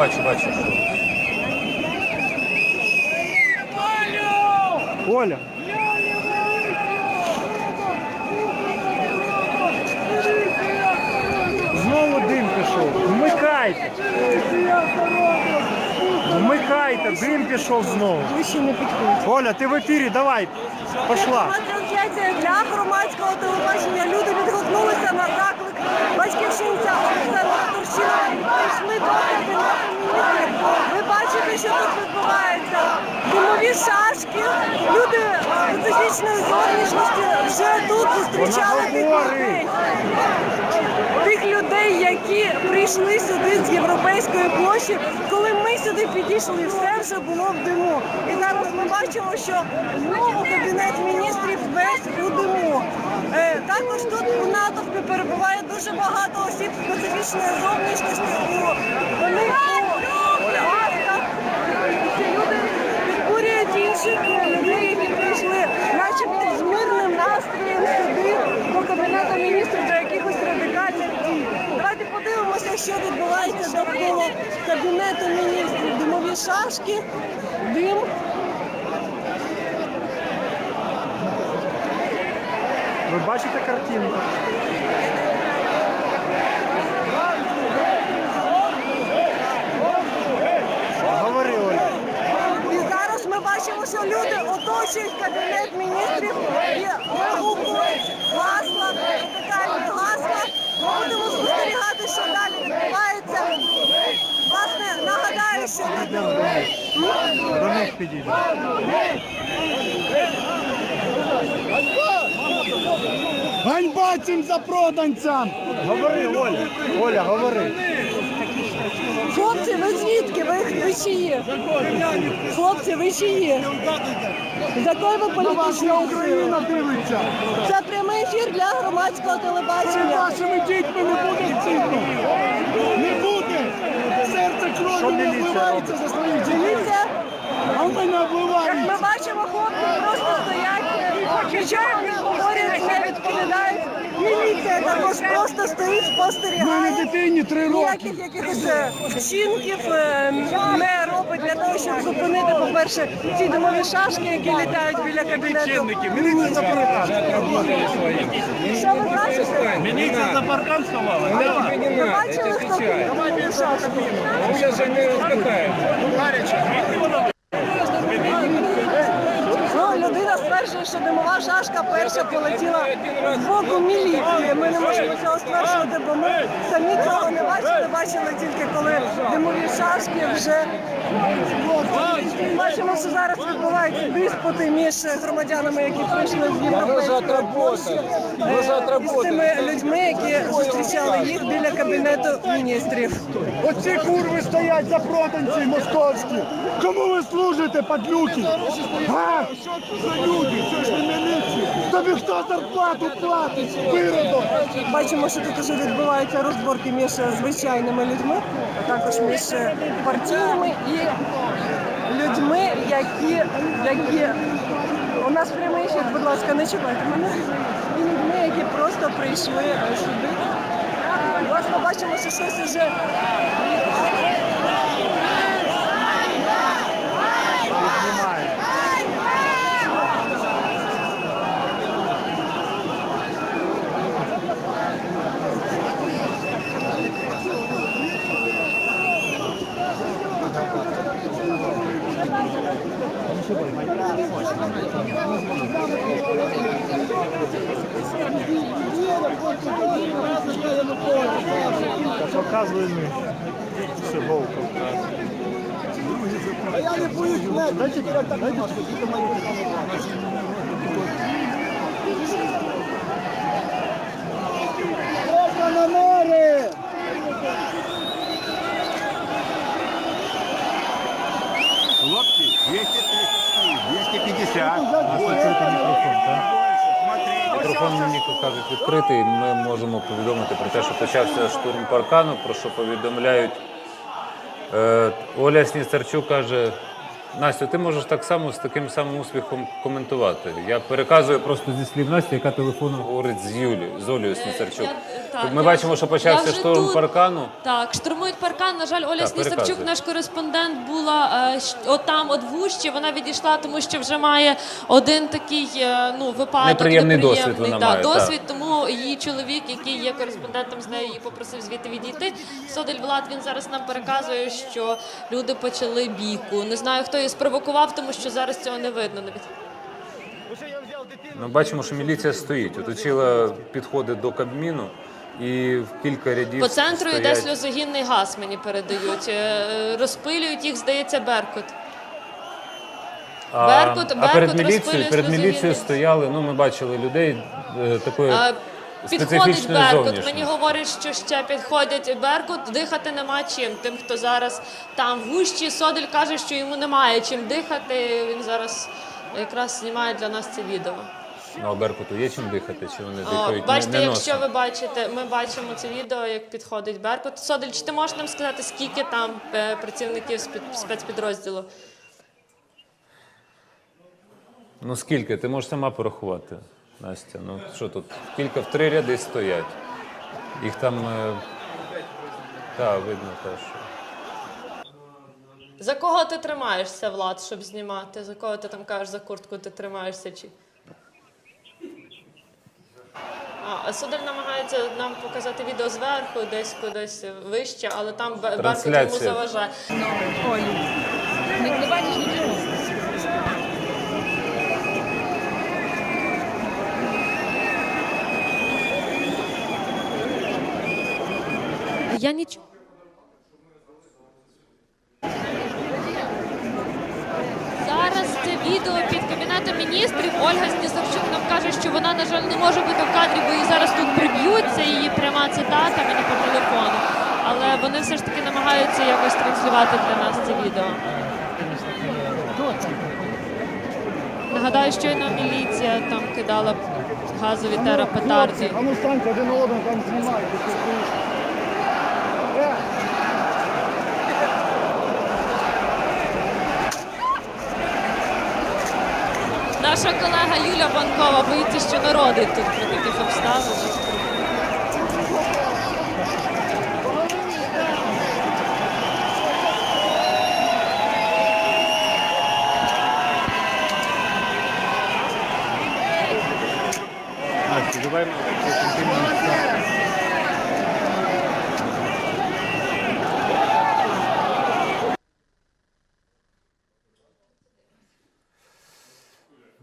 бачу, бачу. Оля. Знову дим пішов. Вмикайте. Вмикайте, дим пішов знову. Вище не підходить. Оля, ти в ефірі, давай. Пошла. Трансляція для громадського телебачення. Люди відгукнулися на заклик батьківщинця До. Ви бачите, що тут відбувається. Димові шашки. Люди специфічної зовнішності вже тут зустрічали тих людей. Тих людей, які прийшли сюди з європейської площі, коли ми сюди підійшли, все вже було в диму. І зараз ми бачимо, що знову кабінет міністрів весь у диму. Е, також тут у натовпі перебуває дуже багато осіб специфічної зовнішності. У, у. Ці люди підкурюють інших людей, які прийшли, начебто з мирним настроєм сюди до кабінету міністрів до якихось радикальних дій. Давайте подивимося, що відбувається довкола кабінету міністрів. Димові шашки, дим. Ви бачите картинку? Говори, Оля. І зараз ми бачимо, що люди оточують кабінет міністрів і вигукують гасла, радикальні гасла. Ми будемо спостерігати, що далі відбувається. Власне, нагадаю, що люди До них підійде. Ганьба цим запроданцям! Говори, Оля. Оля, говори. Хлопці, ви звідки? Ви, ви чиї? Хлопці, ви чиї? З якої ви вас Україна дивиться! Це прямий ефір для громадського З телебачення. вашими дітьми не буде цирку! Не буде! Серце кров'ю не обливається за своїх дітей! Дивіться, А в мене як ми бачимо, хлопці просто стоять, нічого не говорять, не відповідають. Міліція також просто стоїть, В мене спостерігає. дитині три роки! Ніяких якихось е, вчинків е, не робить для того, щоб зупинити, по-перше, ці димові шашки, які літають біля кабінету. міністрів. Що ви бачите? Міліція за паркан сховала. Ви бачили, хто тут димові шашки? Ну, людина стверджує, що димова шашка перша полетіла з боку міліції. Ми не можемо цього стверджувати, бо ми самі цього не бачили. Бачили тільки коли димові шашки вже бачимо, що зараз відбуваються диспути між громадянами, які прийшли з європейської е, і з тими людьми, які зустрічали їх біля кабінету міністрів. Оці курви стоять запроданці московські! Кому ви служите, падлюки? А? Що це за люди? Це ж не міліція! Тобі хто зарплату платить? Виродок! Бачимо, що тут вже відбуваються розборки між звичайними людьми, а також між партійними і людьми, які, які... у нас прямий ефір, будь ласка, не чекайте мене. І людьми, які просто прийшли е, сюди. Власне, бачимо, що щось уже Показує ми. Все, голка. А я не боюсь мене! Дайте дайте, дайте Можна на море! Хлопці, 230, 250. Мікрофон мені кажуть і Ми можемо повідомити про те, що почався штурм паркану, про що повідомляють. Е, Оля Сніцарчук каже, Настю, ти можеш так само з таким самим успіхом коментувати. Я переказую просто зі слів Насті, яка телефоном говорить з Юлією, з Олею Снісарчук. Я- так, Ми я бачимо, що я почався вже штурм тут. паркану. Так, штурмують паркан. На жаль, Оля Так, Снісарчук, переказуй. наш кореспондент, була е, щ- отам, от в гущі. Вона відійшла, тому що вже має один такий е, ну, випадок. Неприємний досвід неприємний, вона да, має, так. досвід. Тому її чоловік, який є кореспондентом з нею, її попросив звідти відійти. Содель Влад він зараз нам переказує, що люди почали бійку. Не знаю, хто її спровокував, тому що зараз цього не видно навіть. Ми бачимо, що міліція стоїть, оточила підходи до Кабміну і в кілька рядів По центру йде стоять. сльозогінний газ, мені передають. Е, Розпилюють їх, здається, Беркут. А, Беркут- а перед Беркут міліцією, перед міліцією стояли, ну ми бачили людей е, такої А, Підходить Беркут. Мені говорять, що ще підходять Беркут. Дихати нема чим. Тим, хто зараз там в гущі, Содель каже, що йому немає чим дихати. Він зараз якраз знімає для нас це відео. Ну, а Беркуту є чим дихати, чи вони О, дихають бачите, не, не якщо ви бачите, ми бачимо це відео, як підходить Беркут. Содель, чи ти можеш нам сказати, скільки там е, працівників спец- спецпідрозділу? Ну скільки? Ти можеш сама порахувати, Настя. Ну що тут? Кілька в три ряди стоять. Їх там. Е... Так, видно теж. За кого ти тримаєшся, Влад, щоб знімати? За кого ти там кажеш за куртку ти тримаєшся? Чи... А, а Судель намагається нам показати відео зверху, десь кудись вище, але там Бе- Беркут йому Трансляція. заважає. Не бачиш нічого. Я нічого. Зараз це відео під кабінетом міністрів. Ольга Снісарчук нам каже, що вона, на жаль, не може бути в кадрі, бо її зараз тут приб'ють. Це її пряма цитата мені по телефону. Але вони все ж таки намагаються якось транслювати для нас це відео. Нагадаю, щойно міліція там кидала газові терапетарди. А ну станьте один одного там знімайте. що стоїш. Е, Наша колега Юля Банкова боїться, що народить тут при таких обставинах. Давай ми прокоментуємо.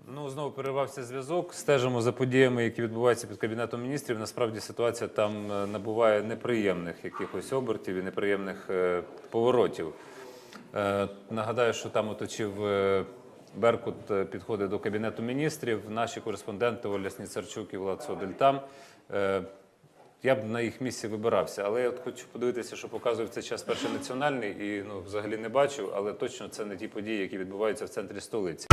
Ну, знову перервався зв'язок. Стежимо за подіями, які відбуваються під кабінетом міністрів. Насправді ситуація там е, набуває неприємних якихось обертів і неприємних е, поворотів. Е, Нагадаю, що там оточив Беркут підходить до кабінету міністрів. Наші кореспонденти Оля Сніцарчук і Влад Содель там. Я б на їх місці вибирався, але я от хочу подивитися, що показує в цей час перший національний, і ну взагалі не бачу, але точно це не ті події, які відбуваються в центрі столиці.